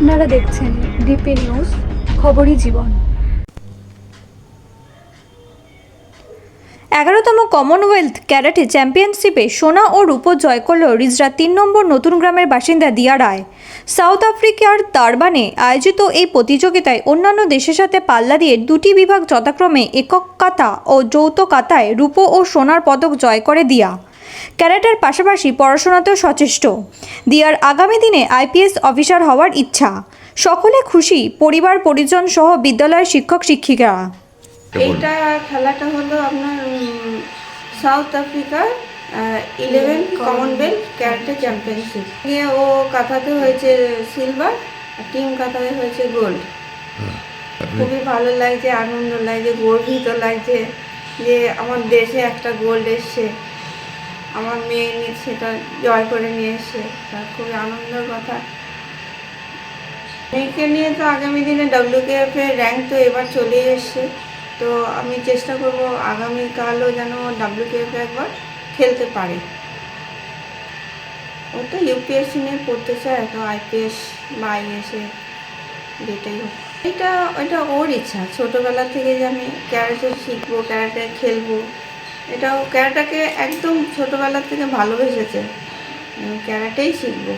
আপনারা দেখছেন DP news, খবরই জীবন। এগারোতম কমনওয়েলথ ক্যারাটে চ্যাম্পিয়নশিপে সোনা ও রূপো জয় করল রিজরা তিন নম্বর নতুন গ্রামের বাসিন্দা দিয়া রায়। সাউথ আফ্রিকার দারবানে আয়োজিত এই প্রতিযোগিতায় অন্যান্য দেশের সাথে পাল্লা দিয়ে দুটি বিভাগ যথাক্রমে একক কাতা ও যৌথ কাতায় রূপো ও সোনার পদক জয় করে দিয়া। ক্যারাটের পাশাপাশি পড়াশোনাতেও সচেষ্ট। দিয়ার আগামী দিনে আইপিএস অফিসার হওয়ার ইচ্ছা। সকলে খুশি পরিবার পরিজন সহ বিদ্যালয়ের শিক্ষক শিক্ষিকারা এইটা খেলাটা হলো আপনার সাউথ আফ্রিকার ইলেভেন কমনওয়েলথ ক্যারাটে চ্যাম্পিয়নশিপ। ও কাথাতে হয়েছে সিলভার টিম কাথাতে হয়েছে গোল্ড। খুবই ভালো লাগছে আনন্দ লাগছে গর্বিত লাগছে যে আমার দেশে একটা গোল্ড এসছে। আমার মেয়ে সেটা জয় করে নিয়ে এসছে তার খুবই আনন্দের কথা। মেয়েকে নিয়ে তো আগামী দিনে ডব্লিউকেএফ এর র্যাঙ্ক তো এবার চলে এসছে। তো আমি চেষ্টা করব আগামীকালও যেন ডব্লিউকেএফ একবার খেলতে পারে। ও তো ইউপিএসসি নিয়ে পড়তে চায় তো আইপিএস বা আইএসএ যেটাই হোক। এটা এটা ওর ইচ্ছা। ছোটোবেলা থেকে যে আমি ক্যারাটে শিখব, ক্যারাটে খেলব এটাও ক্যারাটাকে একদম ছোটোবেলার থেকে ভালোবেসেছে। ক্যারাটেই শিখব।